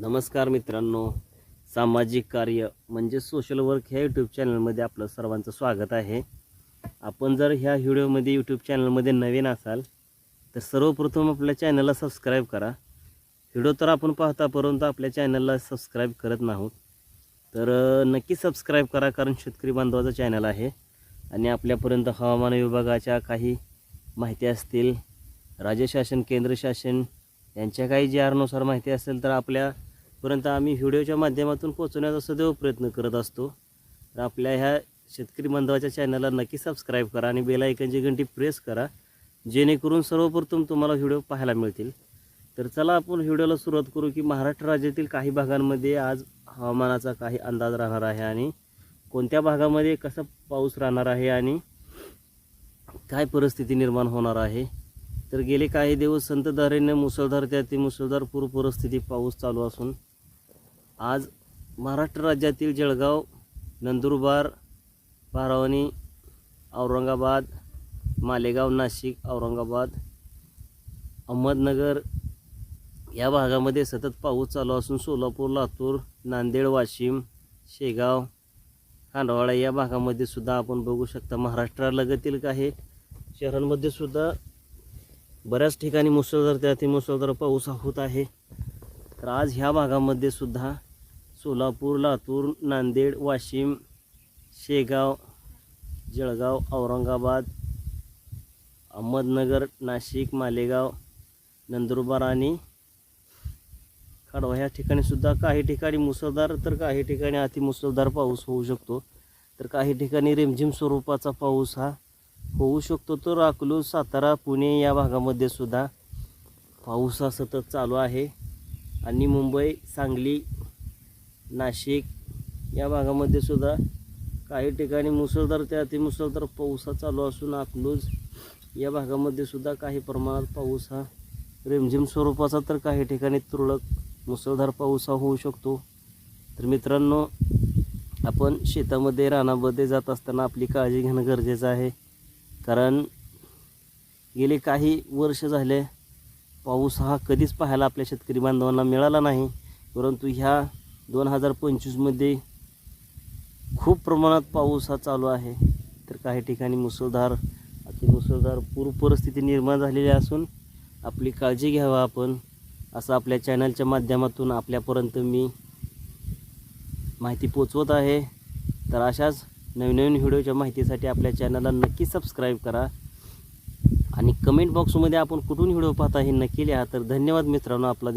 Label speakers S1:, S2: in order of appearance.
S1: नमस्कार मित्रांनो. सामाजिक कार्य म्हणजे सोशल वर्क ह्या यूट्यूब चॅनलमध्ये आपलं सर्वांचं स्वागत आहे. आपण जर ह्या व्हिडिओमध्ये यूट्यूब चॅनलमध्ये नवीन असाल तर सर्वप्रथम आपल्या चॅनलला सबस्क्राईब करा. व्हिडिओ तर आपण पाहता परंतु आपल्या चॅनलला सबस्क्राईब करत नाहोत. तर नक्की सबस्क्राईब करा कारण शेतकरी बांधवाचं चॅनल आहे. आणि आपल्यापर्यंत हवामान विभागाच्या काही माहिती असतील राज्य शासन केंद्र शासन यांच्या काही जी आरनुसार माहिती असेल तर आपल्या परंतु आम्ही व्हिडिओच्या माध्यमातून पोचवण्याचा सदैव प्रयत्न करत असतो. तर आपल्या ह्या शेतकरी बांधवाच्या चॅनलला नक्की सबस्क्राईब करा आणि बेलायकनची घंटी प्रेस करा जेणेकरून सर्वप्रथम तुम्हाला व्हिडिओ पाहायला मिळतील. तर चला आपण व्हिडिओला सुरुवात करू की महाराष्ट्र राज्यातील काही भागांमध्ये आज हवामानाचा काही अंदाज राहणार आहे आणि कोणत्या भागामध्ये कसा पाऊस राहणार आहे आणि काय परिस्थिती निर्माण होणार आहे. तर गेले काही दिवस संतधारेने मुसळधार त्या ती मुसळधार पूर परिस्थिती पाऊस चालू असून आज महाराष्ट्र राज्यातील जळगाव नंदुरबार बारावणी औरंगाबाद मालेगाव नाशिक औरंगाबाद अहमदनगर या भागामध्ये सतत पाऊस चालू असून सोलापूर लातूर नांदेड वाशिम शेगाव खांडवाडा या भागामध्ये सुद्धा आपण बघू शकता महाराष्ट्रालगतील काही शहरांमध्ये सुद्धा बऱ्याच ठिकाणी मुसळधार ते मुसळधार पाऊस होत आहे. तर आज ह्या भागामध्ये सुद्धा सोलापूर लातूर नांदेड वाशिम शेगाव जळगाव औरंगाबाद अहमदनगर नाशिक मालेगाव नंदुरबार आणि खाडवा ह्या ठिकाणीसुद्धा काही ठिकाणी मुसळधार तर काही ठिकाणी अतिमुसळधार पाऊस होऊ शकतो. तर काही ठिकाणी रिमझिम स्वरूपाचा पाऊस हा होऊ शकतो. तर अकलूज सातारा पुणे या भागामध्ये सुद्धा पाऊस हा सतत चालू आहे. आणि मुंबई सांगली नाशिक या भागामध्ये सुद्धा काही ठिकाणी मुसळधार ते अतिमुसळधार पाऊस हा चालू असून अकलूज या भागामध्ये सुद्धा काही प्रमाणात पाऊस हा रिमझिम स्वरूपाचा तर काही ठिकाणी तुरळक मुसळधार पाऊस हा होऊ शकतो. तर मित्रांनो आपण शेतामध्ये रानामध्ये जात असताना आपली काळजी घेणं गरजेचं आहे. कारण गेले काही वर्ष झाले पाऊस हा कधीच पाहायला आपल्या शेतकरी बांधवांना मिळाला नाही. परंतु ह्या दोन हजार पंचवीसमध्ये खूप प्रमाणात पाऊस हा चालू आहे. तर काही ठिकाणी मुसळधार अतिमुसळधार पूर परिस्थिती निर्माण झालेली असून आपली काळजी घ्यावा आपण असं आपल्या चॅनलच्या माध्यमातून आपल्यापर्यंत मी माहिती पोचवत आहे. तर अशाच नवीन नवीन व्हिडिओच्या माहितीसाठी आपल्या चॅनलला नक्की सबस्क्राईब करा. आणि कमेंट बॉक्समध्ये आपण कुठून व्हिडिओ पाहता हे नक्की लिहा. तर धन्यवाद मित्रांनो आपला.